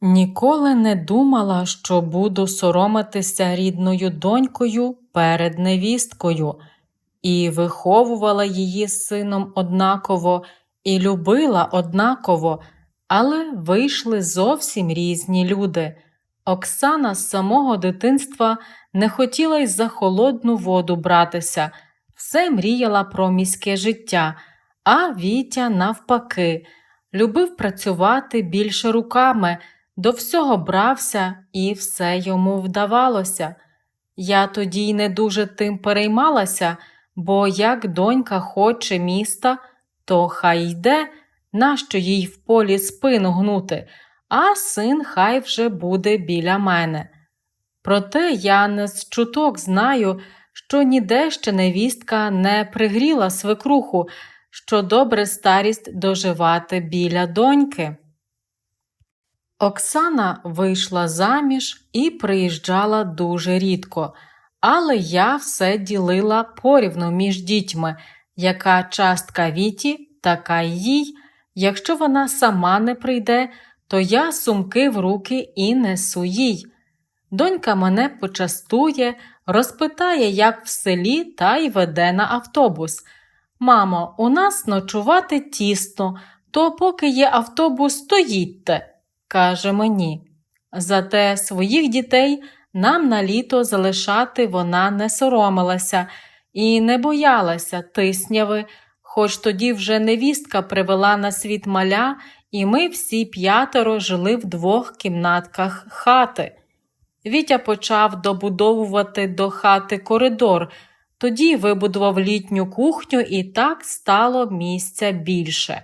Ніколи не думала, що буду соромитися рідною донькою перед невісткою, і виховувала її з сином однаково, і любила однаково, але вийшли зовсім різні люди. Оксана з самого дитинства не хотіла й за холодну воду братися, все мріяла про міське життя, а Вітя, навпаки, любив працювати більше руками, до всього брався і все йому вдавалося. Я тоді й не дуже тим переймалася, бо як донька хоче міста, то хай йде, нащо їй в полі спину гнути, а син хай вже буде біля мене. Проте я не з чуток знаю, що ніде ще невістка не пригріла свекруху, що добре старість доживати біля доньки. Оксана вийшла заміж і приїжджала дуже рідко, але я все ділила порівну між дітьми, яка частка Віті, така й їй. Якщо вона сама не прийде, то я сумки в руки і несу їй. Донька мене почастує, розпитає, як в селі, та й веде на автобус. Мамо, у нас ночувати тісно, то поки є автобус, то їдьте, каже мені. Зате своїх дітей нам на літо залишати вона не соромилася і не боялася тисняви, хоч тоді вже невістка привела на світ маля, і ми всі п'ятеро жили в двох кімнатках хати. Вітя почав добудовувати до хати коридор, тоді вибудував літню кухню і так стало місця більше.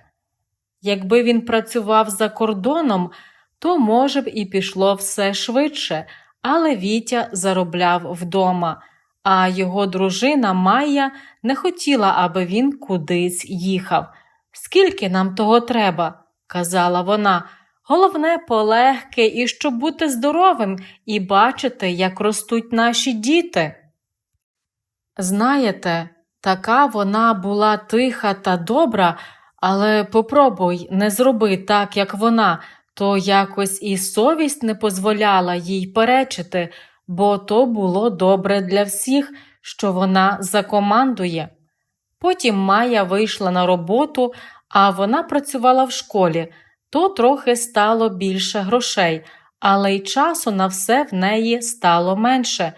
Якби він працював за кордоном, то, може б, і пішло все швидше, але Вітя заробляв вдома, а його дружина Майя не хотіла, аби він кудись їхав. Скільки нам того треба? казала вона. Головне полегке і щоб бути здоровим і бачити, як ростуть наші діти. Знаєте, така вона була тиха та добра, але попробуй не зроби так, як вона, то якось і совість не дозволяла їй перечити, бо то було добре для всіх, що вона закомандує. Потім Майя вийшла на роботу, а вона працювала в школі, то трохи стало більше грошей, але й часу на все в неї стало менше.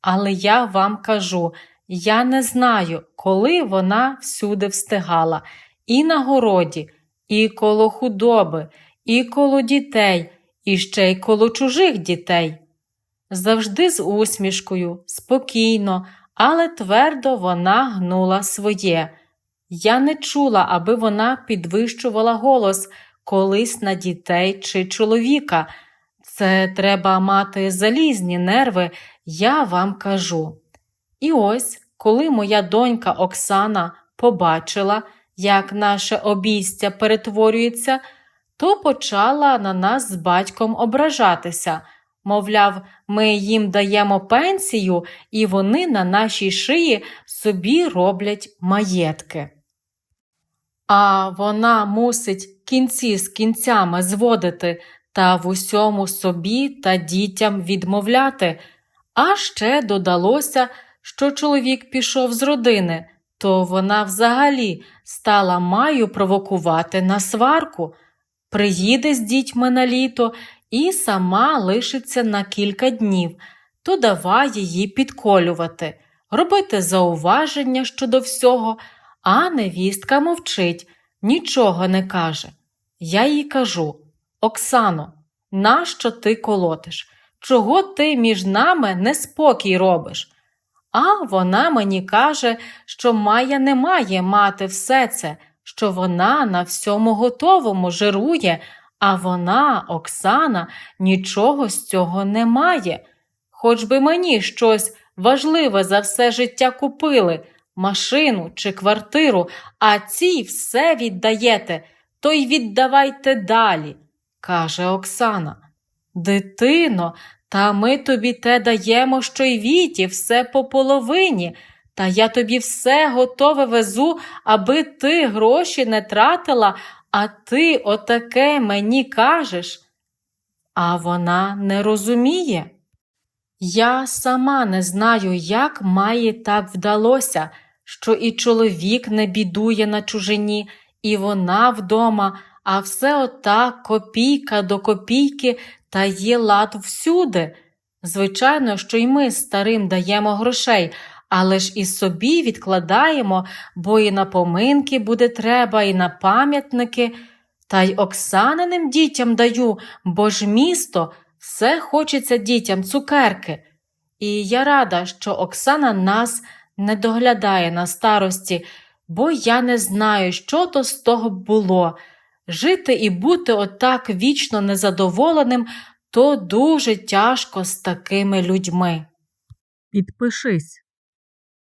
Але я вам кажу, я не знаю, коли вона всюди встигала, і на городі, і коло худоби, і коло дітей, і ще й коло чужих дітей. Завжди з усмішкою, спокійно, але твердо вона гнула своє. Я не чула, аби вона підвищувала голос колись на дітей чи чоловіка. Це треба мати залізні нерви, я вам кажу. І ось, коли моя донька Оксана побачила, як наше обійстя перетворюється, то почала на нас з батьком ображатися. Мовляв, ми їм даємо пенсію, і вони на нашій шиї собі роблять маєтки. А вона мусить кінці з кінцями зводити та в усьому собі та дітям відмовляти. А ще додалося, що чоловік пішов з родини, то вона взагалі стала маю провокувати на сварку, приїде з дітьми на літо і сама лишиться на кілька днів, то давай її підколювати, робити зауваження щодо всього, а невістка мовчить, нічого не каже. Я їй кажу Оксано, нащо ти колотиш? Чого ти між нами неспокій робиш? А вона мені каже, що Майя не має мати все це, що вона на всьому готовому жирує, а вона, Оксана, нічого з цього не має. Хоч би мені щось важливе за все життя купили, машину чи квартиру, а цій все віддаєте, то й віддавайте далі, каже Оксана. Дитино, та ми тобі те даємо, що й віті, все по половині, та я тобі все готове везу, аби ти гроші не тратила, а ти отаке мені кажеш. а вона не розуміє. Я сама не знаю, як має так вдалося, що і чоловік не бідує на чужині, і вона вдома, а все отак копійка до копійки та є лад всюди. Звичайно, що й ми старим даємо грошей, але ж і собі відкладаємо, бо і на поминки буде треба, і на пам'ятники. Та й Оксаниним дітям даю, бо ж місто все хочеться дітям цукерки. І я рада, що Оксана нас не доглядає на старості, бо я не знаю, що то з того було. Жити і бути отак вічно незадоволеним то дуже тяжко з такими людьми. Підпишись.